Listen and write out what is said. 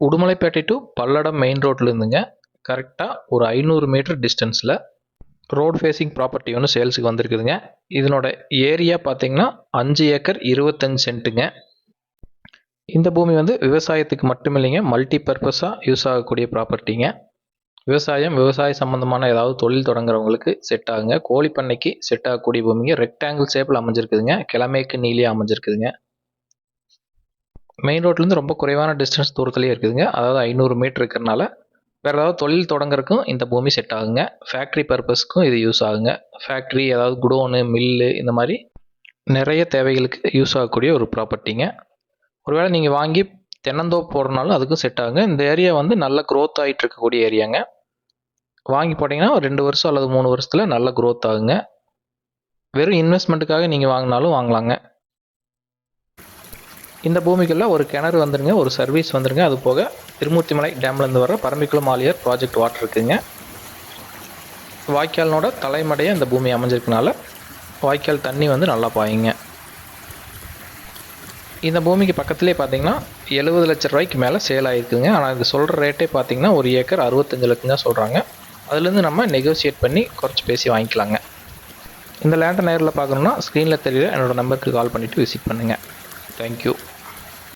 Udumalaipettai to Palladam main ரோட்லேருந்துங்க கரெக்டாக ஒரு ஐநூறு மீட்டர் டிஸ்டன்ஸில் ரோடு ஃபேஸிங் ப்ராப்பர்ட்டி ஒன்று சேல்ஸுக்கு வந்திருக்குதுங்க. இதனோட ஏரியா பார்த்தீங்கன்னா அஞ்சு ஏக்கர் இருபத்தஞ்சு சென்ட்டுங்க. இந்த பூமி வந்து விவசாயத்துக்கு மட்டும் இல்லைங்க மல்டி பர்பஸாக யூஸ் ஆகக்கூடிய ப்ராப்பர்ட்டிங்க விவசாயம் விவசாய சம்மந்தமான ஏதாவது தொழில் தொடங்குறவங்களுக்கு செட் ஆகுங்க. கோழி பண்ணைக்கு செட் ஆகக்கூடிய பூமிங்க. ரெக்டாங்கிள் ஷேப்பில் அமைஞ்சிருக்குதுங்க. கிழமைக்கு நீலியாக அமைஞ்சிருக்குதுங்க. மெயின் ரோட்லேருந்து ரொம்ப குறைவான டிஸ்டன்ஸ் தூரத்துலேயே இருக்குதுங்க. அதாவது ஐநூறு மீட்ரு இருக்கிறனால வேறு ஏதாவது தொழில் தொடங்குறதுக்கும் இந்த பூமி செட் ஆகுங்க. ஃபேக்ட்ரி பர்பஸ்க்கும் இது யூஸ் ஆகுங்க. ஃபேக்ட்ரி ஏதாவது குடோனு மில்லு இந்த மாதிரி நிறைய தேவைகளுக்கு யூஸ் ஆகக்கூடிய ஒரு ப்ராப்பர்ட்டிங்க ஒருவேளை நீங்கள் வாங்கி தென்னந்தோப்பு போடுறனாலும் அதுக்கும் செட் ஆகுங்க. இந்த ஏரியா வந்து நல்ல க்ரோத் ஆகிட்டு இருக்கக்கூடிய ஏரியாங்க வாங்கி போட்டிங்கன்னா ஒரு ரெண்டு வருஷம் அல்லது மூணு வருஷத்தில் நல்ல க்ரோத் ஆகுங்க. வெறும் இன்வெஸ்ட்மெண்ட்டுக்காக நீங்கள் வாங்கினாலும் வாங்கலாங்க. இந்த பூமிகளில் ஒரு கிணறு வந்துருங்க ஒரு சர்வீஸ் வந்துருங்க. அது போக திருமூர்த்திமலை டேம்லேருந்து வர பரம்பிக்குளம் ஆலியர் ப்ராஜெக்ட் வாட்டர் இருக்குங்க. வாய்க்காலினோட தலைமடையை இந்த பூமி அமைஞ்சிருக்கனால வாய்க்கால் தண்ணி வந்து நல்லா பாயுங்க. இந்த பூமிக்கு பக்கத்துலேயே பார்த்தீங்கன்னா எழுபது லட்ச ரூபாய்க்கு மேலே சேல் ஆகிருக்குங்க ஆனால் இது சொல்கிற ரேட்டே பார்த்தீங்கன்னா ஒரு ஏக்கர் அறுபத்தஞ்சு லட்சம் தான் சொல்கிறாங்க அதுலேருந்து நம்ம நெகோசியேட் பண்ணி குறைச்சி பேசி வாங்கிக்கலாங்க. இந்த லேண்டை நேரில் பார்க்கணுன்னா ஸ்க்ரீனில் தெரியல என்னோடய நம்பருக்கு கால் பண்ணிவிட்டு விசிட் பண்ணுங்கள் Thank you.